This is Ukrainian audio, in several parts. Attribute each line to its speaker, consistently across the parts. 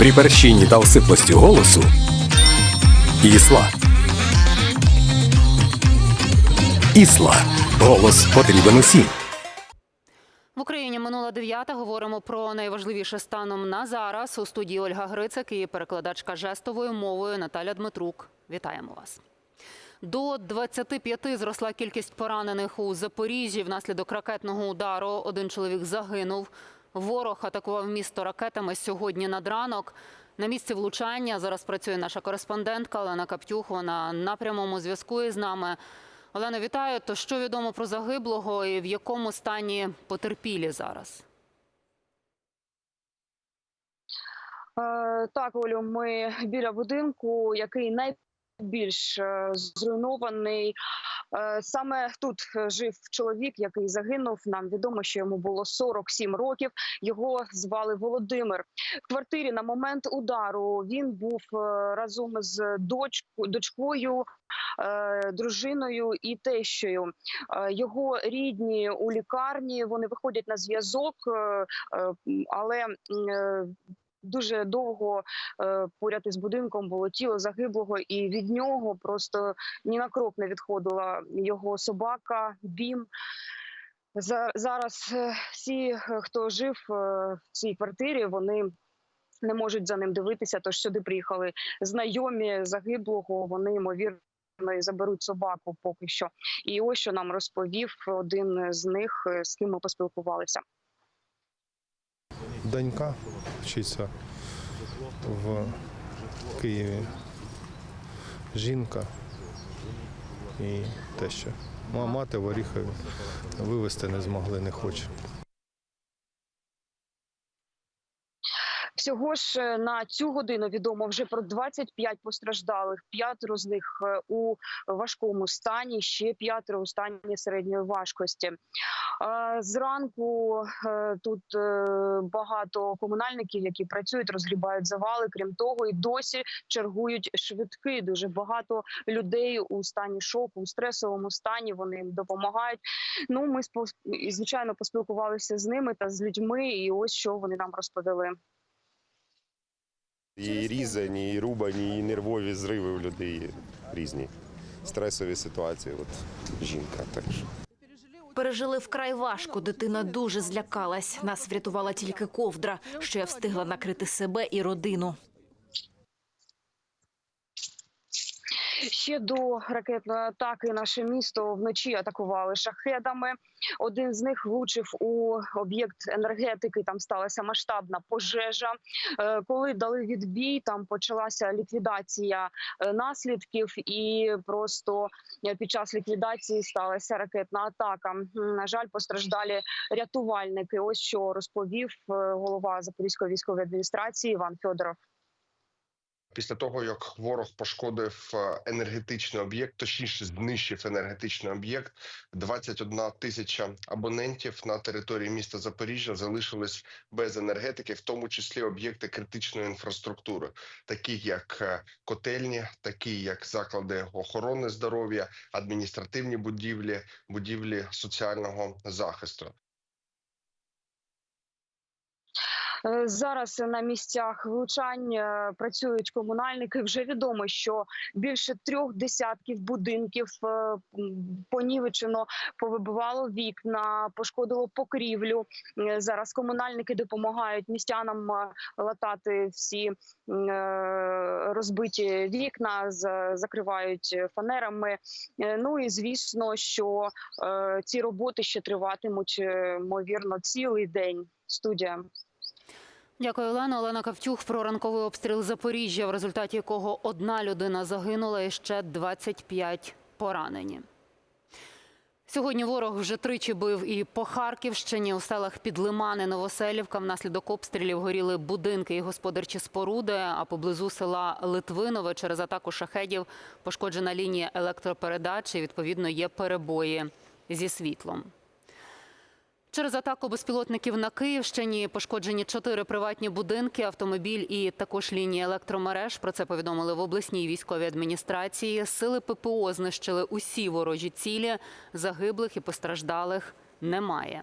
Speaker 1: При перщині та осиплості голосу Ісла. Ісла. Голос потрібен усім.
Speaker 2: В Україні минула дев'ята. Говоримо про найважливіше станом на зараз. У студії Ольга Грицак і перекладачка жестовою мовою Наталя Дмитрук. Вітаємо вас. До 25 зросла кількість поранених у Запоріжжі внаслідок ракетного удару. Один чоловік загинув. Ворог атакував місто ракетами сьогодні над ранок. На місці влучання зараз працює наша кореспондентка Олена Каптюх. Вона на прямому зв'язку із нами. Олена, вітаю. То що відомо про загиблого і в якому стані потерпілі зараз?
Speaker 3: Е, Так, Олю, ми біля будинку, який найбільш е, зруйнований. Е, Саме тут е, жив чоловік, який загинув. Нам відомо, що йому було 47 років. Його звали Володимир. В квартирі на момент удару він був е, разом з дочкою, дружиною і тещою. Його рідні у лікарні вони виходять на зв'язок, але дуже довго е, поряд із будинком було тіло загиблого, і від нього просто ні на крок не відходила його собака, бім. Зараз е, всі, е, хто жив в цій квартирі, вони не можуть за ним дивитися. Тож сюди приїхали знайомі загиблого. Вони ймовірно і заберуть собаку поки що. І ось що нам розповів один з них, з ким ми поспілкувалися.
Speaker 4: Донька вчиться в Києві. Жінка і те, що мати в Оріхові вивезти не змогли, не хоче.
Speaker 3: Всього ж е, на цю годину відомо вже про 25 постраждалих. П'ятеро з них е, у важкому стані, ще п'ятеро у стані середньої важкості. Зранку е, тут багато комунальників, які працюють, розгрібають завали. Крім того, і досі чергують швидки. Дуже багато людей у стані шоку, у стресовому стані. Вони їм допомагають. Ну, ми звичайно поспілкувалися з ними та з людьми, і ось що вони нам розповіли.
Speaker 5: І різані, і рубані, і нервові зриви в людей різні. Стресові ситуації. От жінка так що.
Speaker 6: Пережили вкрай важко. Дитина дуже злякалась. Нас врятувала тільки ковдра, що я встигла накрити себе і родину.
Speaker 3: Ще до ракетної атаки наше місто вночі атакували шахедами. Один з них влучив у об'єкт енергетики. Там сталася масштабна пожежа. Е, Коли дали відбій, там почалася ліквідація е, наслідків, і просто е, під час ліквідації сталася ракетна атака. На жаль, постраждалі рятувальники. Ось що розповів голова Запорізької військової адміністрації Іван Федоров.
Speaker 7: Після того, як ворог пошкодив е, енергетичний об'єкт, точніше знищив енергетичний об'єкт, 21 тисяча абонентів на території міста Запоріжжя залишились без енергетики, в тому числі об'єкти критичної інфраструктури, такі як е, котельні, такі як заклади охорони здоров'я, адміністративні будівлі, будівлі соціального захисту.
Speaker 3: Е, Зараз на місцях влучань е, працюють комунальники. Вже відомо, що більше трьох десятків будинків е, понівечено, повибивало вікна, пошкодило покрівлю. Е, Зараз комунальники допомагають містянам е, латати всі е, розбиті вікна, закривають фанерами. Е, Ну і звісно, що е, ці роботи ще триватимуть е, ймовірно цілий день. Студія.
Speaker 2: Дякую, Олена. Олена Кавтюх про ранковий обстріл Запоріжжя, в результаті якого одна людина загинула і ще 25 поранені. Сьогодні ворог вже тричі бив і по Харківщині. У селах Підлимани, Новоселівка внаслідок обстрілів горіли будинки і господарчі споруди. А поблизу села Литвинове через атаку шахедів пошкоджена лінія електропередач відповідно, є перебої зі світлом. Через атаку безпілотників на Київщині пошкоджені чотири приватні будинки, автомобіль і також лінії електромереж. Про це повідомили в обласній військовій адміністрації. Сили ППО знищили усі ворожі цілі. Загиблих і постраждалих немає.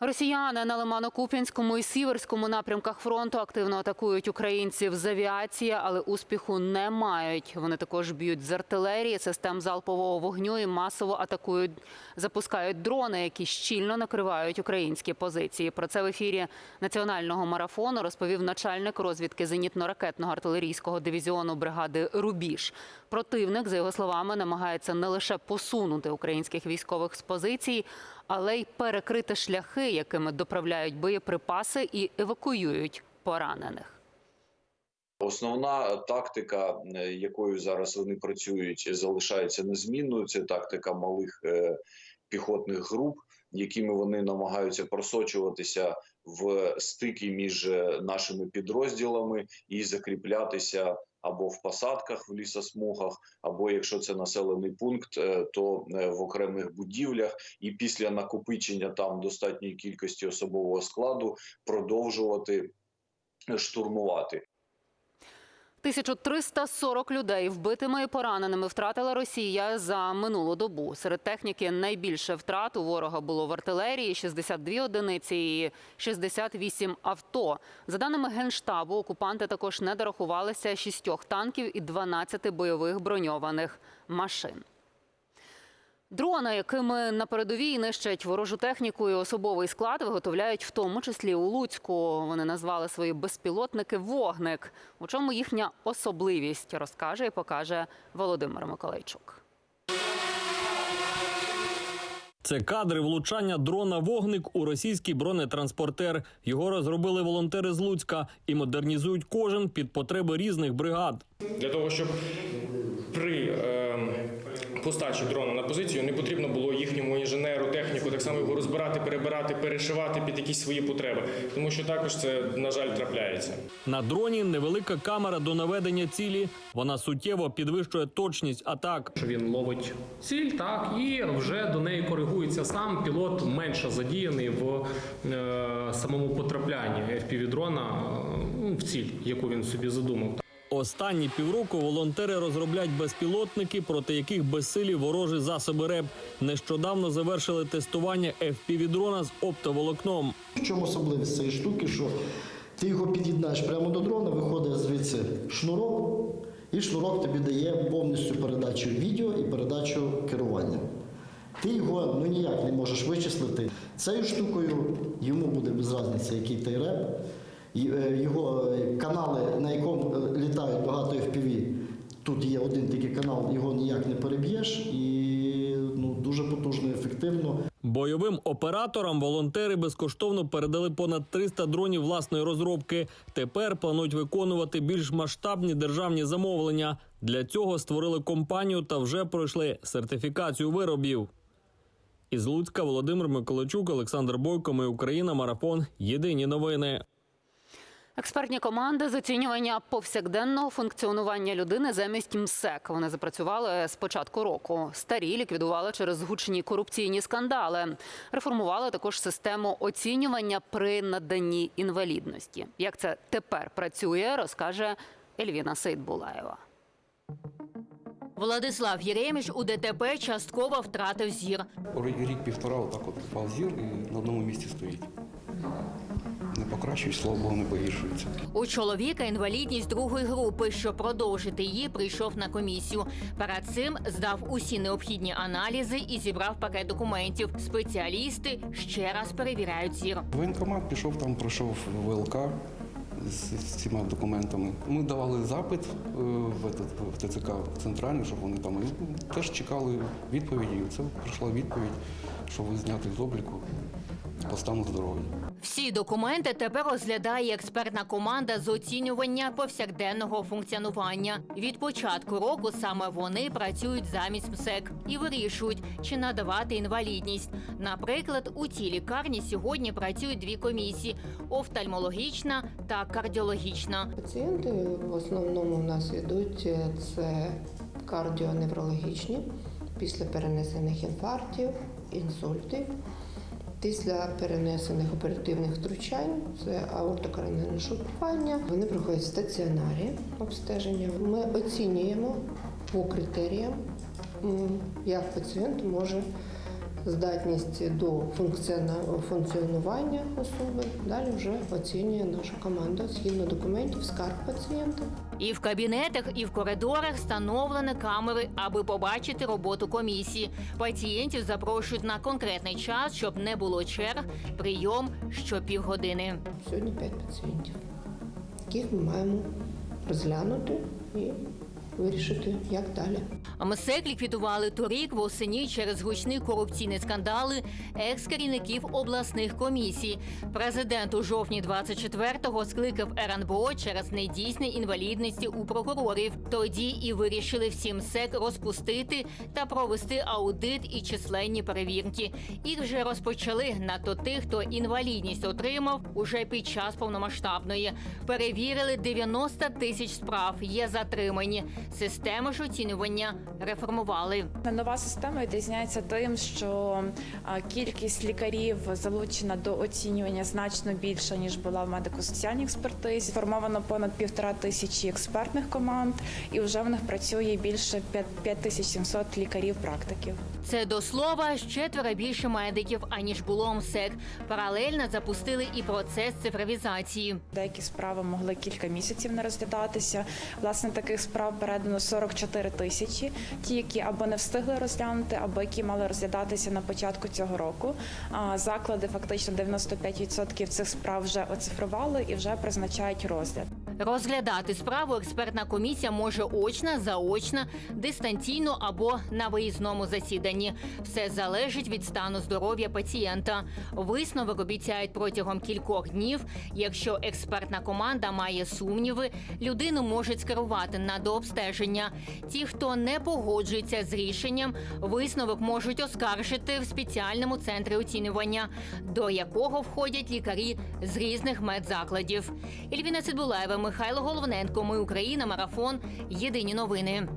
Speaker 2: Росіяни на Лимано-Куп'янському і Сіверському напрямках фронту активно атакують українців з авіації, але успіху не мають. Вони також б'ють з артилерії, систем залпового вогню і масово атакують, запускають дрони, які щільно накривають українські позиції. Про це в ефірі національного марафону розповів начальник розвідки зенітно-ракетного артилерійського дивізіону бригади Рубіж. Противник, за його словами, намагається не лише посунути українських військових з позицій, але й перекрити шляхи, якими доправляють боєприпаси і евакуюють поранених.
Speaker 8: Основна тактика, е, якою зараз вони працюють, залишається незмінною. Це тактика малих е, піхотних груп, якими вони намагаються просочуватися в стики між е, нашими підрозділами і закріплятися або в посадках в лісосмугах, або якщо це населений пункт, е, то е, в окремих будівлях, і після накопичення там достатньої кількості особового складу продовжувати штурмувати.
Speaker 2: 1340 людей вбитими і пораненими втратила Росія за минулу добу. Серед техніки найбільше втрат у ворога було в артилерії 62 одиниці і 68 авто. За даними генштабу, окупанти також не дорахувалися шістьох танків і 12 бойових броньованих машин. Дрони, якими на передовій нищать ворожу техніку і особовий склад, виготовляють в тому числі у Луцьку. Вони назвали свої безпілотники вогник. У чому їхня особливість, розкаже і покаже Володимир Миколайчук.
Speaker 9: Це кадри влучання дрона вогник у російський бронетранспортер. Його розробили волонтери з Луцька і модернізують кожен під потреби різних бригад.
Speaker 10: Для того, щоб при е, постачі дрона на позицію не потрібно було їхньому інженеру, техніку так само його розбирати, перебирати, перешивати під якісь свої потреби, тому що також це на жаль трапляється.
Speaker 9: На дроні невелика камера до наведення цілі. Вона суттєво підвищує точність атак.
Speaker 11: що він ловить ціль, так і вже до неї коригується сам. Пілот менше задіяний в е, самому потраплянні FPV-дрона е, в ціль, яку він собі задумав.
Speaker 9: Останні півроку волонтери розробляють безпілотники, проти яких безсилі ворожі засоби РЕП. Нещодавно завершили тестування FPV-дрона з оптоволокном.
Speaker 12: В чому особливість цієї штуки, що ти його під'єднаєш прямо до дрона, виходить звідси шнурок, і шнурок тобі дає повністю передачу відео і передачу керування. Ти його ну, ніяк не можеш вичислити. Цією штукою йому буде без різниці, який той реп. Е, Його е, канали, на якому е, літають багато FPV, тут є один тільки канал, його ніяк не переб'єш і ну, дуже потужно, ефективно.
Speaker 9: Бойовим операторам волонтери безкоштовно передали понад 300 дронів власної розробки. Тепер планують виконувати більш масштабні державні замовлення. Для цього створили компанію та вже пройшли сертифікацію виробів. Із Луцька Володимир Миколайчук, Олександр Бойко. Ми Україна. Марафон. Єдині новини.
Speaker 2: Експертні команди з оцінювання повсякденного функціонування людини замість МСЕК. Вони запрацювали з початку року. Старі ліквідували через гучні корупційні скандали. Реформували також систему оцінювання при наданні інвалідності. Як це тепер працює, розкаже Ельвіна Сейдбулаєва.
Speaker 6: Владислав Єреміш у ДТП частково втратив зір.
Speaker 13: Рік-півтора отак от впав зір і на одному місці стоїть. Не покращується, слава Богу, не погіршується.
Speaker 6: У чоловіка інвалідність другої групи. Щоб продовжити її, прийшов на комісію. Перед цим здав усі необхідні аналізи і зібрав пакет документів. Спеціалісти ще раз перевіряють зір.
Speaker 13: Воєнкомат пішов там, пройшов ВЛК з, цими документами. Ми давали запит е, в, этот, в ТЦК центральний, щоб вони там теж чекали відповіді. Це прийшла відповідь, що ви зняти з обліку по стану здоров'я.
Speaker 6: Всі документи тепер розглядає експертна команда з оцінювання повсякденного функціонування. Від початку року саме вони працюють замість МСЕК і вирішують, чи надавати інвалідність. Наприклад, у цій лікарні сьогодні працюють дві комісії: офтальмологічна та кардіологічна.
Speaker 14: Пацієнти в основному в нас йдуть е, це кардіоневрологічні після перенесених інфарктів, інсультів. Після перенесених оперативних втручань це аортокоронарне шокування. Вони проходять стаціонарі обстеження. Ми оцінюємо по критеріям, як пацієнт може здатність до функціонування особи. Далі вже оцінює наша команда згідно документів, скарг пацієнта.
Speaker 6: І в кабінетах, і в коридорах встановлені камери, аби побачити роботу комісії. Пацієнтів запрошують на конкретний час, щоб не було черг. Прийом щопівгодини.
Speaker 14: Сьогодні 5 пацієнтів, яких ми маємо розглянути і вирішити, як далі.
Speaker 6: МСЕК ліквідували торік восені через гучні корупційні скандали екс-керівників обласних комісій. Президент у жовтні 24-го скликав РНБО через недійсні інвалідності у прокурорів. Тоді і вирішили всім СЕК розпустити та провести аудит і численні перевірки. Їх вже розпочали надто тих, хто інвалідність отримав уже під час повномасштабної. Перевірили 90 тисяч справ. Є затримані. Системи ж оцінювання реформували.
Speaker 15: Нова система відрізняється тим, що кількість лікарів залучена до оцінювання значно більша ніж була в медико-соціальній експертизі. Сформовано понад півтора тисячі експертних команд, і вже в них працює більше 5700 лікарів-практиків.
Speaker 6: Це до слова четверо більше медиків аніж було МСЕК. Паралельно запустили і процес цифровізації.
Speaker 15: Деякі справи могли кілька місяців не розглядатися. Власне, таких справ передано 44 тисячі. Ті, які або не встигли розглянути, або які мали розглядатися на початку цього року. Заклади фактично 95% цих справ вже оцифрували і вже призначають розгляд.
Speaker 6: Розглядати справу експертна комісія може очно, заочно, дистанційно або на виїзному засіданні. Все залежить від стану здоров'я пацієнта. Висновок обіцяють протягом кількох днів. Якщо експертна команда має сумніви, людину можуть скерувати на дообстеження. Ті, хто не погоджується з рішенням, висновок можуть оскаржити в спеціальному центрі оцінювання, до якого входять лікарі з різних медзакладів. Ільвіна Цибулаєва, Михайло Головненко. Ми Україна. Марафон. Єдині новини.